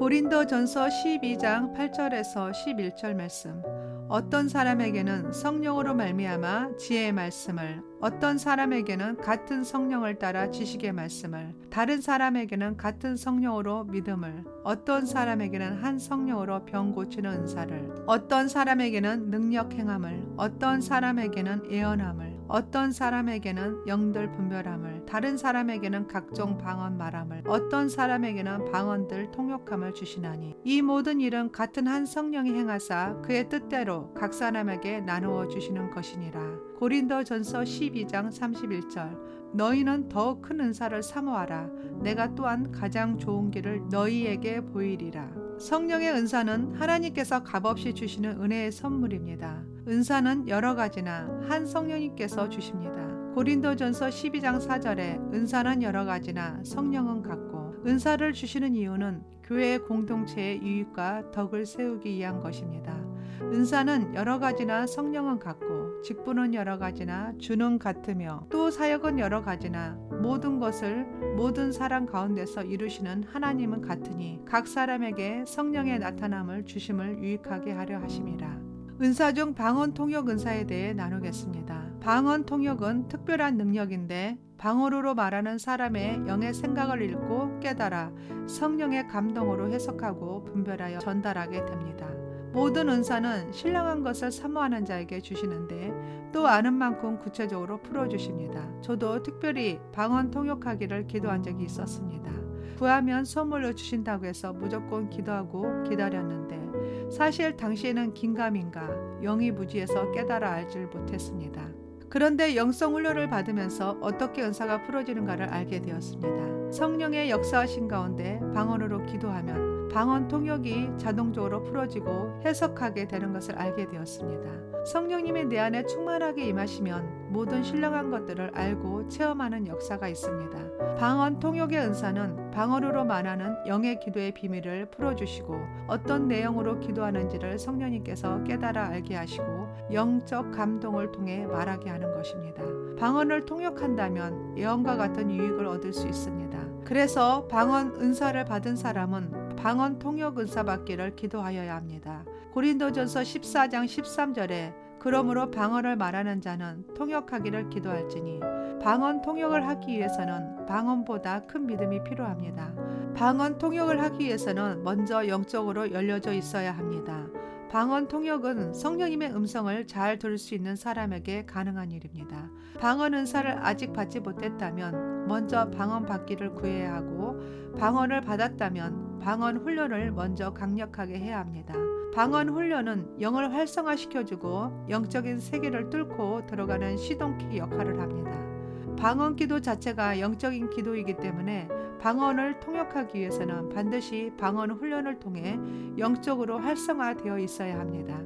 고린도 전서 12장 8절에서 11절 말씀. 어떤 사람에게는 성령으로 말미암아 지혜의 말씀을, 어떤 사람에게는 같은 성령을 따라 지식의 말씀을, 다른 사람에게는 같은 성령으로 믿음을, 어떤 사람에게는 한 성령으로 병 고치는 은사를, 어떤 사람에게는 능력 행함을, 어떤 사람에게는 예언함을, 어떤 사람에게는 영들 분별함을, 다른 사람에게는 각종 방언 말함을, 어떤 사람에게는 방언들 통역함을 주시나니 이 모든 일은 같은 한 성령이 행하사 그의 뜻대로 각 사람에게 나누어 주시는 것이니라. 고린도 전서 12장 31절 너희는 더 큰 은사를 사모하라. 내가 또한 가장 좋은 길을 너희에게 보이리라. 성령의 은사는 하나님께서 값없이 주시는 은혜의 선물입니다. 은사는 여러 가지나 한 성령님께서 주십니다. 고린도전서 12장 4절에 은사는 여러 가지나 성령은 같고 은사를 주시는 이유는 교회의 공동체의 유익과 덕을 세우기 위한 것입니다. 은사는 여러 가지나 성령은 같고 직분은 여러 가지나 주는 같으며 또 사역은 여러 가지나 모든 것을 모든 사람 가운데서 이루시는 하나님은 같으니 각 사람에게 성령의 나타남을 주심을 유익하게 하려 하심이라. 은사 중 방언 통역 은사에 대해 나누겠습니다. 방언 통역은 특별한 능력인데 방언으로 말하는 사람의 영의 생각을 읽고 깨달아 성령의 감동으로 해석하고 분별하여 전달하게 됩니다. 모든 은사는 신령한 것을 사모하는 자에게 주시는데 또 아는 만큼 구체적으로 풀어주십니다. 저도 특별히 방언 통역하기를 기도한 적이 있었습니다. 구하면 선물로 주신다고 해서 무조건 기도하고 기다렸는데 사실 당시에는 긴가민가 영이 무지해서 깨달아 알질 못했습니다. 그런데 영성 훈련을 받으면서 어떻게 은사가 풀어지는가를 알게 되었습니다. 성령의 역사하신 가운데 방언으로 기도하면 방언 통역이 자동적으로 풀어지고 해석하게 되는 것을 알게 되었습니다. 성령님이 내 안에 충만하게 임하시면 모든 신령한 것들을 알고 체험하는 역사가 있습니다. 방언 통역의 은사는 방언으로 말하는 영의 기도의 비밀을 풀어주시고 어떤 내용으로 기도하는지를 성령님께서 깨달아 알게 하시고 영적 감동을 통해 말하게 하는 것입니다. 방언을 통역한다면 예언과 같은 유익을 얻을 수 있습니다. 그래서 방언 은사를 받은 사람은 방언 통역 은사 받기를 기도하여야 합니다. 고린도전서 14장 13절에 그러므로 방언을 말하는 자는 통역하기를 기도할지니 방언 통역을 하기 위해서는 방언보다 큰 믿음이 필요합니다. 방언 통역을 하기 위해서는 먼저 영적으로 열려져 있어야 합니다. 방언 통역은 성령님의 음성을 잘 들을 수 있는 사람에게 가능한 일입니다. 방언 은사를 아직 받지 못했다면 먼저 방언 받기를 구해야 하고 방언을 받았다면 방언 훈련을 먼저 강력하게 해야 합니다. 방언 훈련은 영을 활성화시켜주고 영적인 세계를 뚫고 들어가는 시동키 역할을 합니다. 방언 기도 자체가 영적인 기도이기 때문에 방언을 통역하기 위해서는 반드시 방언 훈련을 통해 영적으로 활성화되어 있어야 합니다.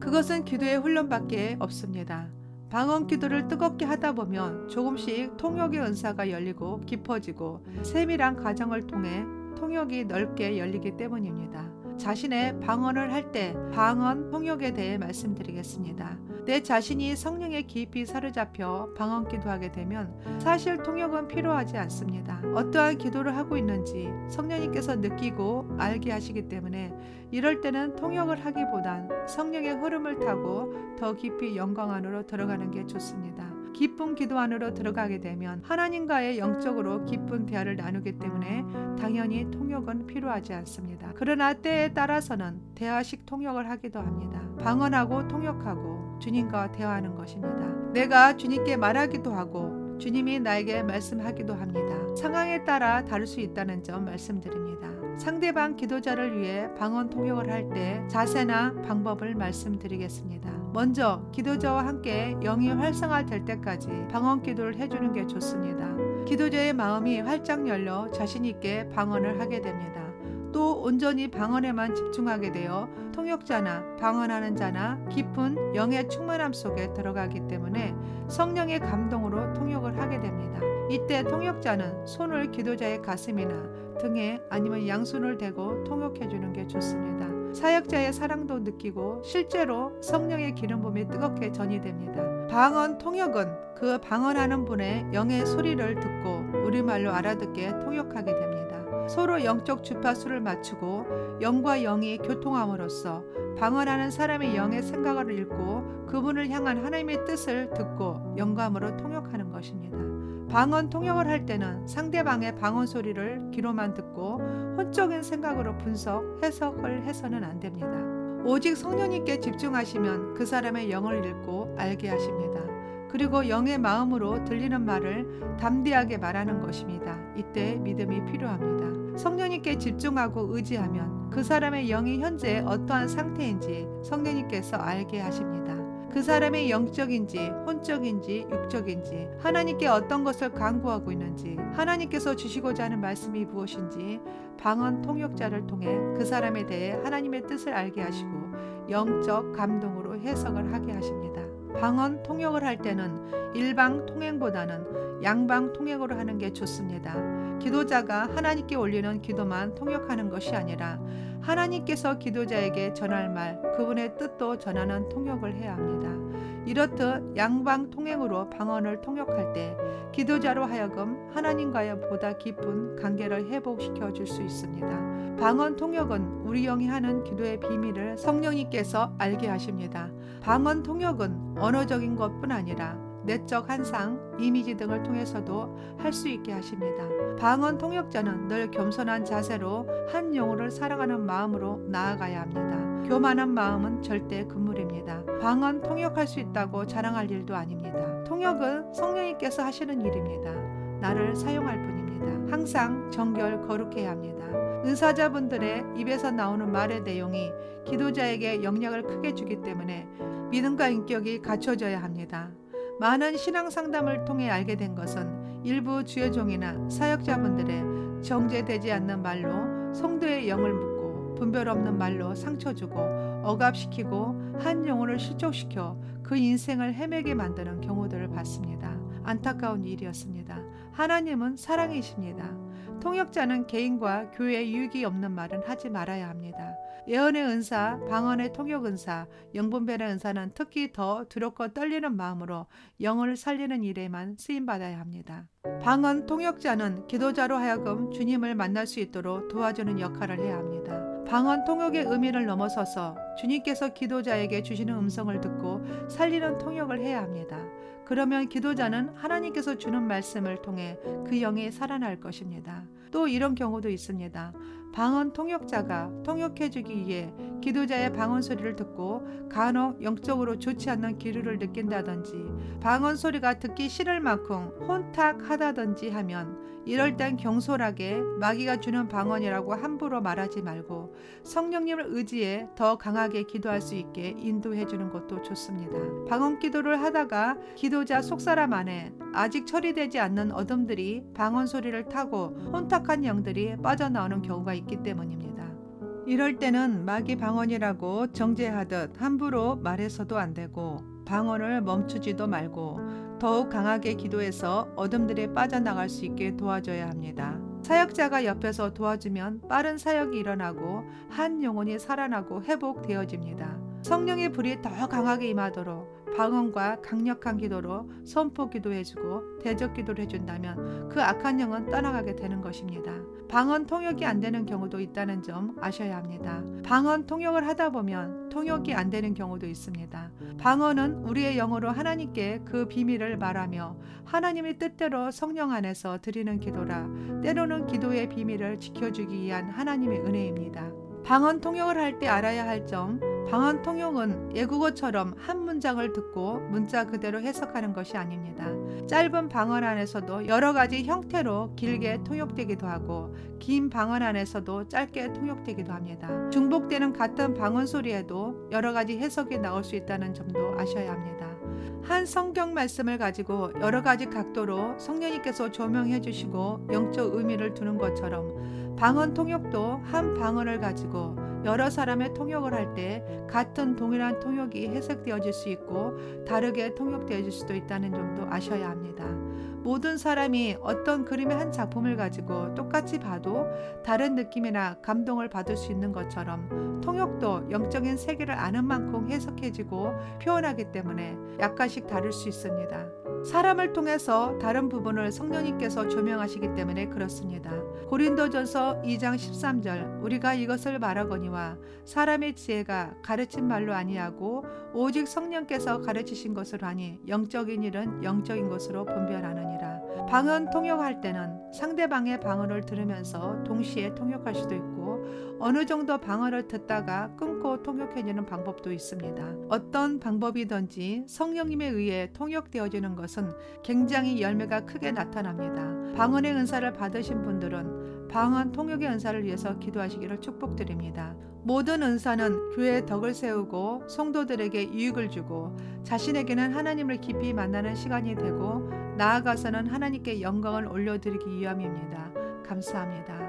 그것은 기도의 훈련밖에 없습니다. 방언 기도를 뜨겁게 하다 보면 조금씩 통역의 은사가 열리고 깊어지고 세밀한 과정을 통해 통역이 넓게 열리기 때문입니다. 자신의 방언을 할 때 방언 통역에 대해 말씀드리겠습니다. 내 자신이 성령에 깊이 사로잡혀 방언 기도하게 되면 사실 통역은 필요하지 않습니다. 어떠한 기도를 하고 있는지 성령님께서 느끼고 알게 하시기 때문에 이럴 때는 통역을 하기보단 성령의 흐름을 타고 더 깊이 영광 안으로 들어가는 게 좋습니다. 기쁜 기도 안으로 들어가게 되면 하나님과의 영적으로 기쁜 대화를 나누기 때문에 당연히 통역은 필요하지 않습니다. 그러나 때에 따라서는 대화식 통역을 하기도 합니다. 방언하고 통역하고 주님과 대화하는 것입니다. 내가 주님께 말하기도 하고 주님이 나에게 말씀하기도 합니다. 상황에 따라 다를 수 있다는 점 말씀드립니다. 상대방 기도자를 위해 방언 통역을 할 때 자세나 방법을 말씀드리겠습니다. 먼저 기도자와 함께 영이 활성화될 때까지 방언 기도를 해주는 게 좋습니다. 기도자의 마음이 활짝 열려 자신 있게 방언을 하게 됩니다. 또 온전히 방언에만 집중하게 되어 통역자나 방언하는 자나 깊은 영의 충만함 속에 들어가기 때문에 성령의 감동으로 통역을 하게 됩니다. 이때 통역자는 손을 기도자의 가슴이나 등에 아니면 양손을 대고 통역해 주는 게 좋습니다. 사역자의 사랑도 느끼고 실제로 성령의 기름 부음이 뜨겁게 전이 됩니다. 방언 통역은 그 방언하는 분의 영의 소리를 듣고 우리말로 알아듣게 통역하게 됩니다. 서로 영적 주파수를 맞추고 영과 영이 교통함으로써 방언하는 사람의 영의 생각을 읽고 그분을 향한 하나님의 뜻을 듣고 영감으로 통역하는 것입니다. 방언 통역을 할 때는 상대방의 방언 소리를 귀로만 듣고 혼적인 생각으로 분석, 해석을 해서는 안 됩니다. 오직 성령님께 집중하시면 그 사람의 영을 읽고 알게 하십니다. 그리고 영의 마음으로 들리는 말을 담대하게 말하는 것입니다. 이때 믿음이 필요합니다. 성령님께 집중하고 의지하면 그 사람의 영이 현재 어떠한 상태인지 성령님께서 알게 하십니다. 그 사람의 영적인지 혼적인지 육적인지 하나님께 어떤 것을 강구하고 있는지 하나님께서 주시고자 하는 말씀이 무엇인지 방언 통역자를 통해 그 사람에 대해 하나님의 뜻을 알게 하시고 영적 감동으로 해석을 하게 하십니다. 방언 통역을 할 때는 일방 통행보다는 양방 통역으로 하는 게 좋습니다. 기도자가 하나님께 올리는 기도만 통역하는 것이 아니라 하나님께서 기도자에게 전할 말, 그분의 뜻도 전하는 통역을 해야 합니다. 이렇듯 양방 통행으로 방언을 통역할 때 기도자로 하여금 하나님과의 보다 깊은 관계를 회복시켜 줄 수 있습니다. 방언 통역은 우리 영이 하는 기도의 비밀을 성령님께서 알게 하십니다. 방언 통역은 언어적인 것뿐 아니라 내적 환상, 이미지 등을 통해서도 할 수 있게 하십니다. 방언 통역자는 늘 겸손한 자세로 한 영혼을 사랑하는 마음으로 나아가야 합니다. 교만한 마음은 절대 금물입니다. 방언 통역할 수 있다고 자랑할 일도 아닙니다. 통역은 성령님께서 하시는 일입니다. 나를 사용할 뿐입니다. 항상 정결 거룩해야 합니다. 은사자분들의 입에서 나오는 말의 내용이 기도자에게 영향을 크게 주기 때문에 믿음과 인격이 갖춰져야 합니다. 많은 신앙 상담을 통해 알게 된 것은 일부 주여종이나 사역자분들의 정제되지 않는 말로 성도의 영을 묻고 분별 없는 말로 상처 주고 억압시키고 한 영혼을 실족시켜 그 인생을 헤매게 만드는 경우들을 봤습니다. 안타까운 일이었습니다. 하나님은 사랑이십니다. 통역자는 개인과 교회에 유익이 없는 말은 하지 말아야 합니다. 예언의 은사, 방언의 통역 은사, 영분별의 은사는 특히 더 두렵고 떨리는 마음으로 영을 살리는 일에만 쓰임 받아야 합니다. 방언 통역자는 기도자로 하여금 주님을 만날 수 있도록 도와주는 역할을 해야 합니다. 방언 통역의 의미를 넘어서서 주님께서 기도자에게 주시는 음성을 듣고 살리는 통역을 해야 합니다. 그러면 기도자는 하나님께서 주는 말씀을 통해 그 영이 살아날 것입니다. 또 이런 경우도 있습니다. 방언 통역자가 통역해주기 위해 기도자의 방언 소리를 듣고 간혹 영적으로 좋지 않는 기류를 느낀다든지 방언 소리가 듣기 싫을 만큼 혼탁하다든지 하면 이럴 땐 경솔하게 마귀가 주는 방언이라고 함부로 말하지 말고 성령님을 의지해 더 강하게 기도할 수 있게 인도해 주는 것도 좋습니다. 방언 기도를 하다가 기도자 속사람 안에 아직 처리되지 않는 어둠들이 방언 소리를 타고 혼탁한 영들이 빠져나오는 경우가 있기 때문입니다. 이럴 때는 마귀 방언이라고 정죄하듯 함부로 말해서도 안 되고 방언을 멈추지도 말고 더욱 강하게 기도해서 어둠들에 빠져나갈 수 있게 도와줘야 합니다. 사역자가 옆에서 도와주면 빠른 사역이 일어나고 한 영혼이 살아나고 회복되어집니다. 성령의 불이 더 강하게 임하도록 방언과 강력한 기도로 선포 기도해주고 대적 기도를 해준다면 그 악한 영은 떠나가게 되는 것입니다. 방언 통역이 안 되는 경우도 있다는 점 아셔야 합니다. 방언 통역을 하다 보면 통역이 안 되는 경우도 있습니다. 방언은 우리의 영어로 하나님께 그 비밀을 말하며 하나님의 뜻대로 성령 안에서 드리는 기도라 때로는 기도의 비밀을 지켜주기 위한 하나님의 은혜입니다. 방언 통역을 할 때 알아야 할 점, 방언 통역은 예국어처럼 한 문장을 듣고 문자 그대로 해석하는 것이 아닙니다. 짧은 방언 안에서도 여러 가지 형태로 길게 통역되기도 하고 긴 방언 안에서도 짧게 통역되기도 합니다. 중복되는 같은 방언 소리에도 여러 가지 해석이 나올 수 있다는 점도 아셔야 합니다. 한 성경 말씀을 가지고 여러 가지 각도로 성령님께서 조명해 주시고 영적 의미를 두는 것처럼 방언 통역도 한 방언을 가지고 여러 사람의 통역을 할 때 같은 동일한 통역이 해석되어질 수 있고 다르게 통역되어질 수도 있다는 점도 아셔야 합니다. 모든 사람이 어떤 그림의 한 작품을 가지고 똑같이 봐도 다른 느낌이나 감동을 받을 수 있는 것처럼 통역도 영적인 세계를 아는 만큼 해석해지고 표현하기 때문에 약간씩 다를 수 있습니다. 사람을 통해서 다른 부분을 성령님께서 조명하시기 때문에 그렇습니다. 고린도전서 2장 13절 우리가 이것을 말하거니와 사람의 지혜가 가르친 말로 아니하고 오직 성령께서 가르치신 것으로 하니 영적인 일은 영적인 것으로 분별하느니라. 방언 통역할 때는 상대방의 방언을 들으면서 동시에 통역할 수도 있고 어느 정도 방언을 듣다가 끊고 통역해주는 방법도 있습니다. 어떤 방법이든지 성령님에 의해 통역되어지는 것은 굉장히 열매가 크게 나타납니다. 방언의 은사를 받으신 분들은 방언 통역의 은사를 위해서 기도하시기를 축복드립니다. 모든 은사는 교회의 덕을 세우고 성도들에게 유익을 주고 자신에게는 하나님을 깊이 만나는 시간이 되고 나아가서는 하나님께 영광을 올려드리기 위함입니다. 감사합니다.